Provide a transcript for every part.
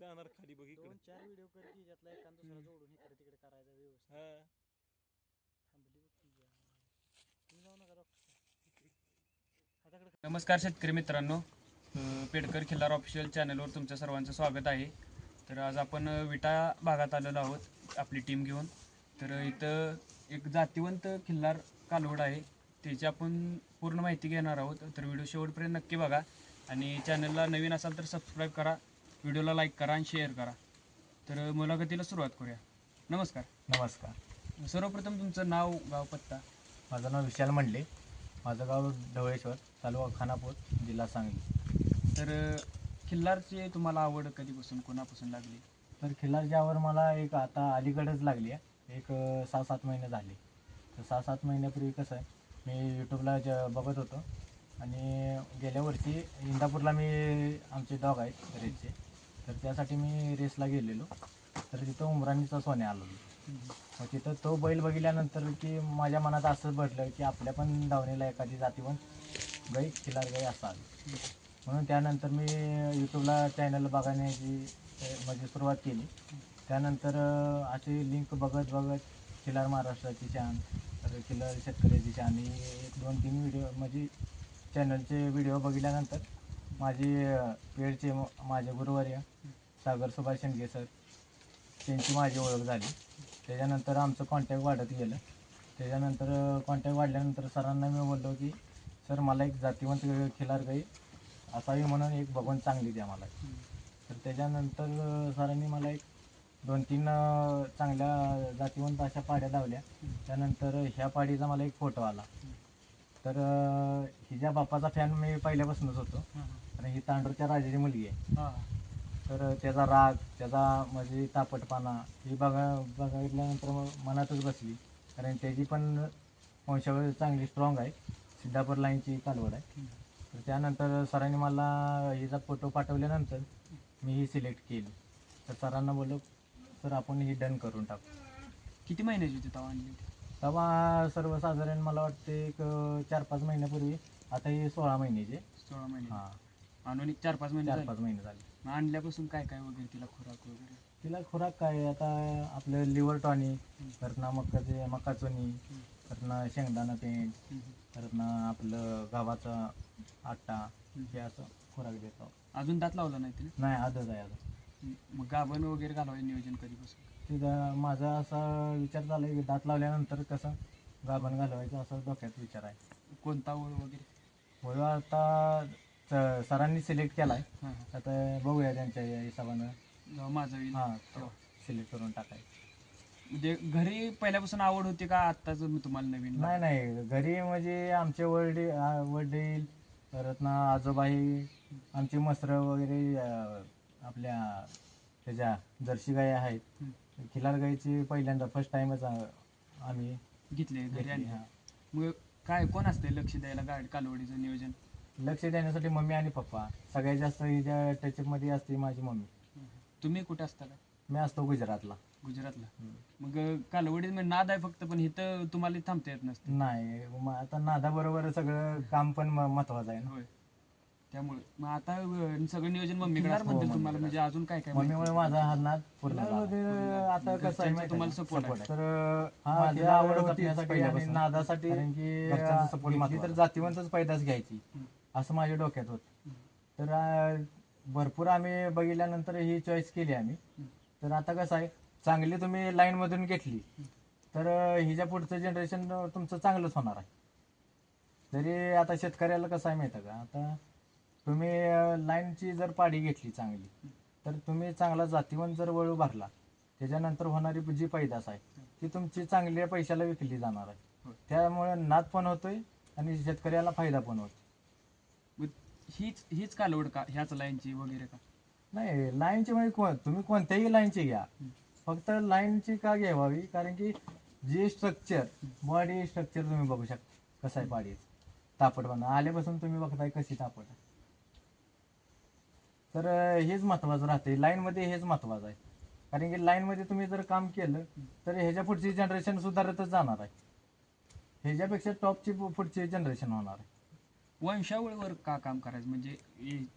जाणार खाली बघ इकडे. दोन चार व्हिडिओ कर की यातला एखाद दुसरा जोडून इकडे तिकडे करायचा व्यवस्थित. हा. थांबली बघ तुझ्या तुम्ही जाऊ नका डॉक्टर हाताकडे नमस्कार शेतकरी मित्रांनो. अ, पेडकर खिल्लार ऑफिशियल चॅनलवर तुमचं सर्वांचं स्वागत आहे. तर आज आपण अ, विटा भागात आलेलो आहोत आपली टीम घेऊन. तर इथं एक जातीवंत खिल्लार कालवड आहे. त्याची आपण पूर्ण माहिती घेणार आहोत. तर व्हिडिओ शेवटपर्यंत नक्की बघा. आणि चॅनलला नवीन असाल तर सबस्क्राईब करा. व्हिडिओला लाईक करा आणि शेअर करा. तर मुलाखतीला सुरुवात करूया. नमस्कार. नमस्कार. सर्वप्रथम तुमचं नाव गाव पत्ता. माझं नाव विशाल मंडले. माझं गाव ढवळेश्वर तालुका खानापूर जिल्हा सांगली. तर अ, खिल्लारची तुम्हाला आवड कधीपासून कोणापासून लागली? तर खिल्लारची आवड मला एक आता अलीकडेच लागली आहे. एक अं, सहा सात महिने झाले. तर सहा सात महिन्यापूर्वी कसं आहे मी यूट्यूबला ज बघत होतो. आणि गेल्या वर्षी इंदापूरला मी आमचे डॉग आहेत रेसचे तर त्यासाठी मी रेसला गेलेलो. तर तिथं उमराणीचा सोने आलो मग तिथं तो बैल बघितल्यानंतर की माझ्या मनात असं भरलं की आपल्या पण धावणीला एखादी जातीवंत गाई खिलार गाई असावी. म्हणून त्यानंतर मी यूट्यूबला चॅनल बघण्याची म्हणजे सुरुवात केली. त्यानंतर अशी लिंक बघत बघत खिलार महाराष्ट्राची चॅन तर खिलार शेतकऱ्याची चॅन ही एक दोन तीन व्हिडिओ म्हणजे चॅनलचे व्हिडिओ बघितल्यानंतर माझी पेडचे माझे गुरुवर्य सागर सुभाष शेंडगे सर त्यांची माझी ओळख झाली. त्याच्यानंतर आमचं कॉन्टॅक्ट वाढत गेलं. त्याच्यानंतर कॉन्टॅक्ट वाढल्यानंतर सरांना मी बोललो की सर मला एक जातीवंत खिलार गाई असावी म्हणून एक बघून चांगली द्या मला. तर त्याच्यानंतर सरांनी मला एक दोन तीन चांगल्या जातीवंत अशा पाड्या लावल्या. त्यानंतर ह्या पाडीचा मला एक फोटो आला. तर हिच्या बाप्पाचा फॅन मी पहिल्यापासूनच होतो. आणि ही तांडूरच्या राजाची मुलगी आहे. तर त्याचा राग त्याचा म्हणजे तापटपणा ही बघा बघितल्यानंतर मग मनातच बसली. कारण त्याची पण वंशावळ चांगली स्ट्रॉंग आहे. सिद्धापूर लाईनची कालवड आहे. तर त्यानंतर सरांनी मला हिचा फोटो पाठवल्यानंतर मी ही सिलेक्ट केली. तर सरांना बोललो सर आपण ही डन करून टाकू. किती महिन्याची होती तवा आणली? तेव्हा सर्वसाधारण मला वाटते एक चार पाच महिन्यापूर्वी. आता ही सोळा महिन्याची. सोळा महिने. हां. आणून एक चार पाच महिने चार झाले. पाच महिने झाले. मग आणल्यापासून काय काय वगैरे तिला खुराक वगैरे? तिला खुराक काय आहे? आता आपलं लिव्हर टॉनिक परत ना मकाचे मकाचोनी परत ना शेंगदाणा पेंट परत ना आपलं गव्हाचा आट्टा हे असं खुराक देतो. अजून दात लावला नाही तिने? नाही आदच आहे अजून. मग गाभण वगैरे घालवायचं नियोजन कधीपासून? तिथं माझा असा विचार झाला की दात लावल्यानंतर कसं गाभण घालवायचं असं डोक्यात विचार आहे. कोणता ओळ वगैरे? म्हणून आता स- सरांनी सिलेक्ट केला आहे हां हां आता बघूया त्यांच्या या हिशोबानं. जेव्हा माझा येईल हां सिलेक्ट करून टाकायचं म्हणजे घरी पहिल्यापासून आवड होती का आत्ताच मी तुम्हाला नवीन नाही नाही. घरी म्हणजे आमचे वडील आ- वडील परत ना आजोबाई आमची मसरं वगैरे अं, आपल्या त्याच्या जर्सी गाई आहेत. खिलार गाईची पहिल्यांदा फर्स्ट टाइमच आम्ही घेतले घरी घेतली, आणले हा. मग काय कोण असते लक्ष द्यायला गाडी कालवडीचं नियोजन? लक्ष देण्यासाठी मम्मी आणि पप्पा. सगळ्यात जास्त हिच्या टचअपमध्ये असते माझी मम्मी. तुम्ही कुठे असता का मी असतो गुजरातला. गुजरातला. मग कालवडीत म्हणजे नाद आहे फक्त पण इथं तुम्हाला थांबता येत नसते. नाही मग आता नादाबरोबर सगळं काम पण म- महत्वाचं आहे ना. होय. त्यामुळे. मग आता अं, सगळं नियोजन मम्मीकडे हो, बद्दल तुम्हाला म्हणजे अजून काय काय मम्मीमुळे माझा हा नाद पूर्ण झाला. आता कसं आहे माहिती तुम्हाला आहे. support आहे. तर हा, माझी आवड आवड होती पहिल्यापासून. नादासाठी कारण की घरच्यांचा support घेतली महत्त्वाचा. तर जातीवंतच पैदाच घ्यायची. असं माझ्या डोक्यात होत. तर अं, भरपूर आम्ही बघितल्यानंतर ही चॉईस केली आम्ही. तर आता कसं आहे चांगली तुम्ही लाईन मधून घेतली तर अं, हिच्या पुढचं जनरेशन तुमचं चांगलंच होणार आहे. जरी आता शेतकऱ्याला कसं आहे माहिती का? आता तुम्ही लाईनची जर पाडी घेतली चांगली तर तुम्ही चांगला जातीवंत जर वळू भरला त्याच्यानंतर होणारी जी पैदास आहे ती तुमची चांगल्या पैशाला विकली जाणार आहे. त्यामुळे नाद पण होतोय आणि शेतकऱ्याला फायदा पण होतो हीच हीच कालवड का? ह्याच लाईनची वगैरे का? नाही लाईनची म्हणजे कोण? तुम्ही कोणत्याही लाईनची घ्या. फक्त लाईनची का घ्यावी? कारण की जे स्ट्रक्चर बॉडी स्ट्रक्चर तुम्ही बघू शकता. कसं आहे बॉडी तापट बनवा. आल्यापासून तुम्ही बघताय कशी तापट आहे. तर हेच महत्वाचं राहते लाईनमध्ये हेच महत्वाचं आहे. कारण की लाईनमध्ये तुम्ही जर काम केलं तर ह्याच्या पुढची जनरेशन सुधारतच जाणार आहे. ह्याच्यापेक्षा टॉपची पुढची जनरेशन होणार आहे. वंशावळीवर का काम करायचं? म्हणजे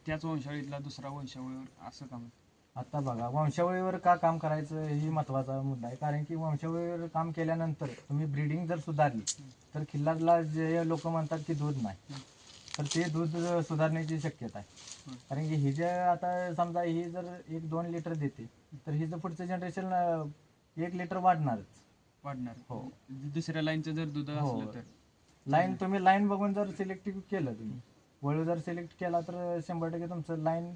त्याच वंशावळीतला दुसरा वंशावळीवर असं काम आता बघा वंशावळीवर का काम करायचं ही महत्त्वाचा मुद्दा आहे. कारण की वंशावळीवर काम केल्यानंतर तुम्ही ब्रीडिंग जर सुधारली तर खिल्लारला जे लोक म्हणतात की दूध नाही. तर ते दूध सुधारण्याची शक्यता आहे. कारण की ही जे आता समजा ही जर एक दोन लिटर देते तर हिचं पुढचं जनरेशन एक लिटर वाढणारच. वाढणार. हो. दुसऱ्या लाईनचं जर दूध हो. असलं तर? लाईन तुम्ही लाईन बघून जर सिलेक्ट केलं तुम्ही वळू जर सिलेक्ट केला तर शंभर टक्के तुमचं लाईन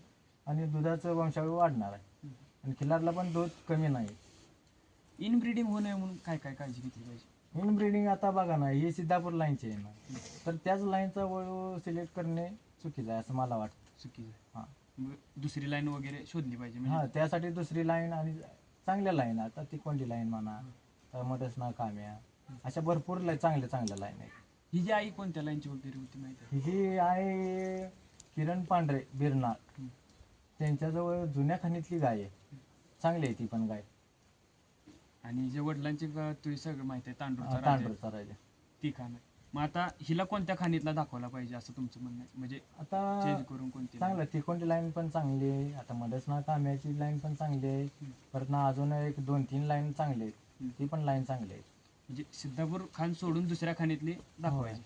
आणि दुधाचं वंशावळ वाढणार आहे. आणि खिल्लारला पण दूध कमी नाही. इन ब्रीडिंग होऊ नये म्हणून काय काय काळजी घेतली पाहिजे? इन ब्रीडिंग आता बघा ना ही सिद्धापूर लाईनची आहे ना. तर त्याच लाईनचा वळू सिलेक्ट करणे चुकीचं आहे असं मला वाटतं. चुकीचं हां. मग दुसरी लाईन वगैरे शोधली पाहिजे हां म्हणजे त्यासाठी दुसरी लाईन आणि चांगल्या लाईन आता ती कोणती लाईन म्हणा? मध्येच ना काम्या. अशा भरपूर लाई चांगल्या चांगल्या लाईन आहेत. ही जी आई कोणत्या लाईनची वगैरे होती माहिती आहे? ही आहे किरण पांढरे बिरनाळ. त्यांच्याजवळ जुन्या खाणीतली गाय आहे. चांगली आहे ती पण गाय. आणि जे वडिलांची ग- तुझी सगळं माहिती आहे तांडूळचा अं, राजा आहे, राजा ती खाण आहे. मग आता हिला कोणत्या खाणीतला दाखवला पाहिजे असं तुमचं म्हणणं आहे? म्हणजे आता चेंज करून कोणती चांगलं तिकोंडी लाईन? पण चांगली आहे. आता मध्येच ना काम्याची लाईन पण चांगली आहे. परत ना अजून एक दोन तीन लाईन चांगली आहेत. ती पण लाईन चांगली आहे म्हणजे सिद्धापूर खान सोडून दुसऱ्या खाणीतली दाखवायची.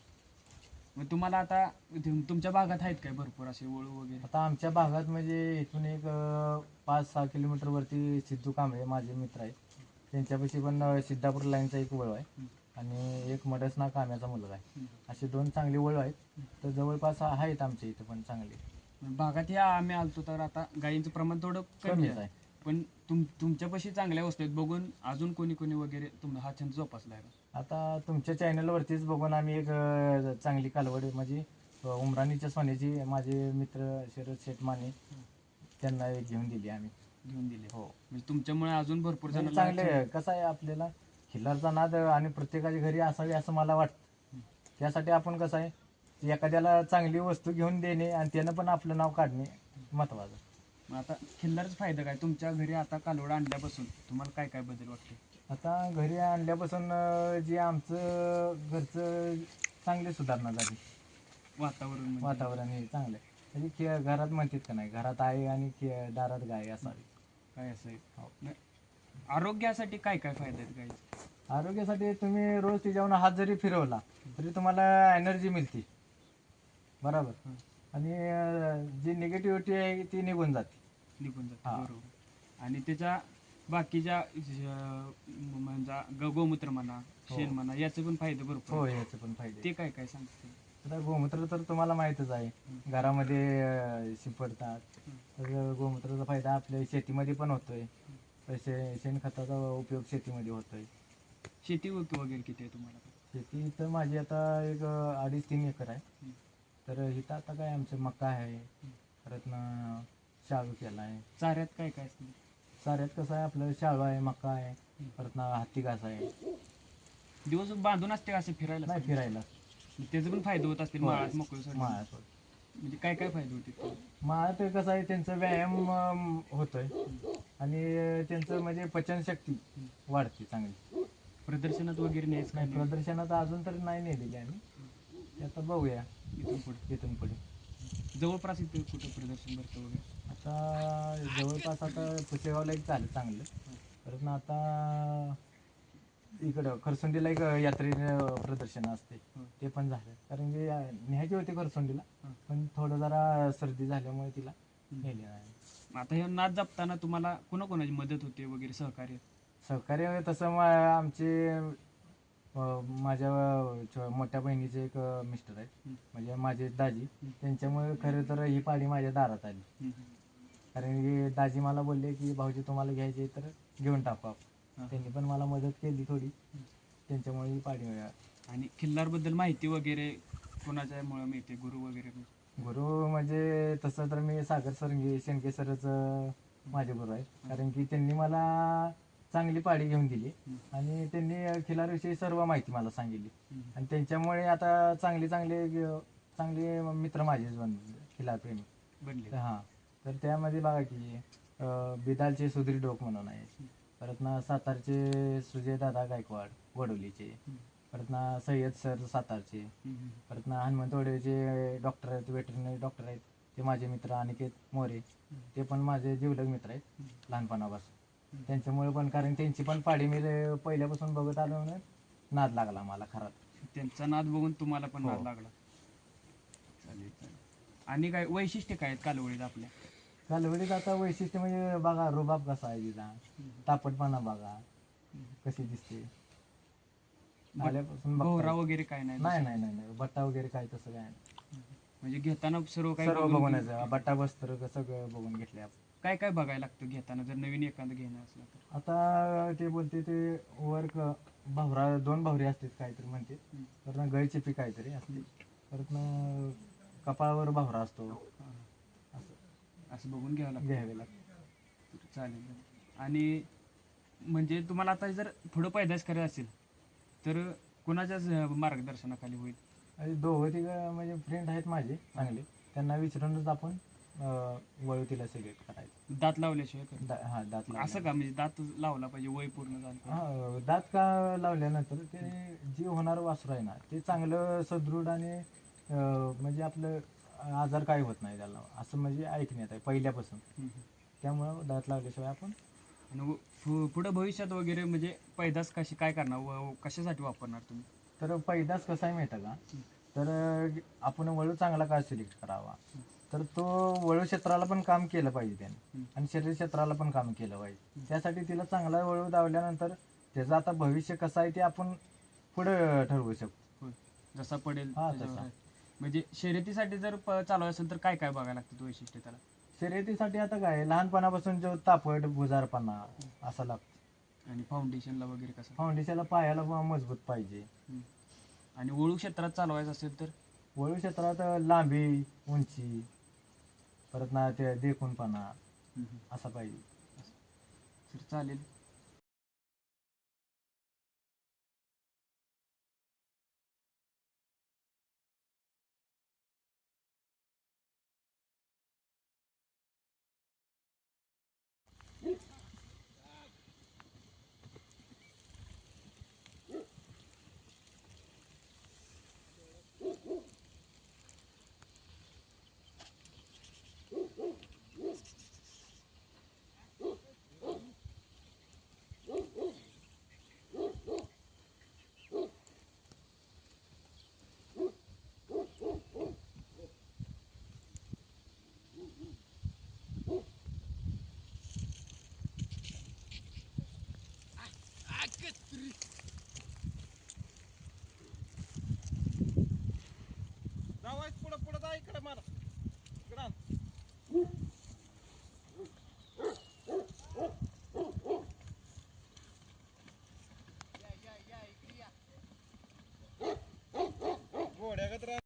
मग तुम्हाला आता तुम- तुमच्या भागात आहेत काय भरपूर असे वळू वगैरे? आता आमच्या भागात म्हणजे इथून एक अं, पाच सहा किलोमीटर वरती सिद्धू कांबळे माझे मित्र आहेत. त्यांच्यापाशी पण अं, सिद्धापूर लाईनचा एक वळू आहे. आणि एक मडसना काम्याचा मुलगा आहे. असे दोन चांगले वळू आहेत. तर जवळपास आहेत आमच्या इथं पण चांगले. भागात या आम्ही आलतो तर आता गायींचं प्रमाण थोडं कमी कमीच आहे. आहे. पण तुम तुमच्यापाशी चांगल्या वस्तू आहेत. बघून अजून कोणी कोणी वगैरे तुम्हाला हा छंद जोपासला आहे का? आता तुमच्या चॅनलवरतीच बघून आम्ही एक अं, चांगली कालवड म्हणजे अं, उमराणीच्या सोन्याची माझे मित्र शरद शेठ माने त्यांना एक घेऊन दिली आम्ही. घेऊन दिले. हो. म्हणजे तुमच्यामुळे अजून भरपूर म्हणजे जण चांगले कसं आहे आपल्याला खिल्लारचा नाद आणि प्रत्येकाच्या घरी असावी असं मला वाटतं. त्यासाठी आपण कसं आहे एखाद्याला चांगली वस्तू घेऊन देणे आणि त्यानं पण आपलं नाव काढणे महत्वाचं. मग आता खिल्लारच फायदा काय? तुमच्या घरी आता कालवड आणल्यापासून तुम्हाला काय काय बदल वाटते आता घरी आणल्यापासून अं, जे आमचं घरचं चांगली सुधारणा झाली. वातावरण म्हणजे? वातावरण हे चांगलं आहे. म्हणजे कि- घरात म्हणतात का नाही घरात आहे आणि दारात गाय असावी. काय असं आहे? हो. नाही. आरोग्यासाठी काय काय फायदे आहेत गायीचे आरोग्यासाठी तुम्ही रोज तिच्यावर हात जरी फिरवला तरी तुम्हाला एनर्जी मिळते. बरोबर? आणि अं, जी निगेटिव्हिटी आहे ती निघून जाते. निघून जाते हा. बरोबर. आणि त्याच्या बाकीच्या म्हणजे ग- गोमूत्र म्हणा शेण म्हणा याचे पण फायदे भरपूर हो आहेत. याचे पण फायदे ते काय काय सांगते? आता गोमूत्र तर तुम्हाला माहीतच आहे. घरामध्ये अं, शिंपडतात. तर गोमूत्राचा फायदा आपल्या शेतीमध्ये पण होतोय. तसे शेणखताचा उपयोग शेतीमध्ये होतोय. शेती वग- वगैरे किती आहे तुम्हाला? शेती तर माझी आता एक अं, अडीच तीन एकर आहे. तर इथं आता काय आमचं मका आहे. शाळू केला आहे चाऱ्यात काय काय असतं? साऱ्यात कसं आहे? आपलं शाळू आहे मका आहे परत ना हत्ती घास आहे. दिवस बांधून असते असं फिरायला? नाही फिरायला. त्याचे पण फायदे होत असतील माळात मोकळं. माळात म्हणजे काय काय फायदे होते? माळात कसं आहे त्यांचा व्यायाम अं, होतोय. आणि त्यांचं म्हणजे पचनशक्ती वाढते चांगली. प्रदर्शनात वगैरे न्यायचं काय? नाही प्रदर्शनात अजून तर नाही नेलेली आम्ही. ते आता बघूया. इथून पुढे. इथून पुढे. जवळपास इथे कुठं प्रदर्शन भरतं वगैरे? आता जवळपास आता पुसेगावला एक झालं चांगलं परत ना आता इकडं खरसुंडीला एक यात्रे प्रदर्शन असते. ते पण झालं कारण की न्यायची होती खरसुंडीला. पण थोडं जरा सर्दी झाल्यामुळे तिला नेली नाही आता हे नाच जपताना तुम्हाला कोणाकोणाची मदत होते वगैरे सहकार्य सहकार्य तसं मा- आमचे अं, माझ्या छ- मोठ्या बहिणीचे एक मिस्टर आहेत. म्हणजे माझे दाजी. त्यांच्यामुळे खरं तर ही पाडी माझ्या दारात आली हम्म. कारण की दाजी मला बोलले की भाऊजी तुम्हाला घ्यायचे तर घेऊन टाकू आपण. त्यांनी पण मला मदत केली थोडी. त्यांच्यामुळे ही पाडी मिळाली. आणि खिल्लारबद्दल माहिती वगैरे कोणाच्या मुळे मिळते? गुरु वगैरे गुरु म्हणजे तसं तर मी सागर सरंगे शेणके सरच माझे गुरु आहेत. कारण की त्यांनी मला चांगली पाडी घेऊन दिली. आणि त्यांनी खिलारविषयी सर्व माहिती मला सांगितली. आणि त्यांच्यामुळे आता चांगले चांगले चांगले मित्र माझे बनले खिलार प्रेमी. बनले. हां. तर त्यामध्ये बघा की बिदालचे सुधीर डोक म्हणून आहे परत ना सातारचे सुजय दादा गायकवाड वडोलीचे. परत ना सय्यद सर सातारचे. परत ना हनुमंतवाडीचे डॉक्टर आहेत वेटरनरी डॉक्टर आहेत. ते माझे मित्र अनिकेत मोरे. ते पण माझे जीवलग मित्र आहेत लहानपणापासून. त्यांच्यामुळे पण कारण त्यांची पण पाडी मी पहिल्यापासून बघत आलो म्हणून नाद लागला मला खरात त्यांचा नाद बघून तुम्हाला पण नाद हो. लागला. चालेल. आणि काय वैशिष्ट्य काय आहेत कालवडीत आपल्या? कालवडीत आता वैशिष्ट्य म्हणजे बघा रुबाब कसा आहे तिचा? तापटपणा बघा. कशी दिसते? आल्यापासून बघता गोहरा येतं. वगैरे काय नाही नाही नाही नाही नाही. बट्टा वगैरे काय तसं काय नाही. म्हणजे घेताना सर्व काही सर्व बघून यायचं. बट्टा बस्तर सगळं बघून घेतले आपण. काय काय बघायला लागतं घेताना? जर नवीन एखादं घेणं असलं तर. आता ते बोलते ते वर क- भावरा दोन भावरी असतात काहीतरी म्हणते. हम्म. परत ना गळची पी काहीतरी असते. परत कपाळावर भावरा असतो. असं असं बघून घ्यावं लागतं. घ्यावे लागते. चालेल. आणि म्हणजे तुम्हाला आता जर पुढं पैदास करायचं असेल तर कोणाच्याच अं, मार्गदर्शनाखाली होईल? आणि दोघं तिघं म्हणजे फ्रेंड आहेत माझे चांगले. त्यांना विचारूनच आपण अं, वळवतीला सिलेक्ट करायचं. दात लावल्याशिवाय कर- दा- हा दात असं. का? म्हणजे दात लावला पाहिजे वय पूर्ण झालं पाहिजे. हा दात का लावल्यानंतर ते जे होणार वासरू आहे ना ते चांगलं सदृढ आणि अं, म्हणजे आपलं आजार काय होत नाही त्याला. असं म्हणजे ऐकण्यात आहे पहिल्यापासून. त्यामुळं दात लावल्याशिवाय आपण आणि पु- पुढं भविष्यात वगैरे म्हणजे पैदास कशी काय करणार? व- कशासाठी वापरणार तुम्ही? तर पैदास कसा आहे माहिती आहे का? तर आपण वळू चांगला का सिलेक्ट करावा. तर तो वळू क्षेत्राला पण काम केलं पाहिजे त्याने. आणि शरीर क्षेत्राला पण काम केलं पाहिजे. त्यासाठी तिला चांगला वळू दावल्यानंतर त्याचं आता भविष्य कसं आहे ते आपण पुढे ठरवू शकतो. होय. जसा पडेल हा, त्याच्यावर तसा. म्हणजे शर्यतीसाठी जर प- चालू असेल तर काय काय बघायला लागतं वैशिष्ट्य त्याला? शर्यतीसाठी आता काय लहानपणापासून जो तापट बुजारपणा असा लागतो. आणि फाउंडेशनला वगैरे कसं? फाउंडेशनला पायाला मजबूत पाहिजे. आणि वळू क्षेत्रात चालवायचं असेल तर? वळू क्षेत्रात लांबी उंची परत ना ते देखूनपणा. असा पाहिजे. तर चालेल.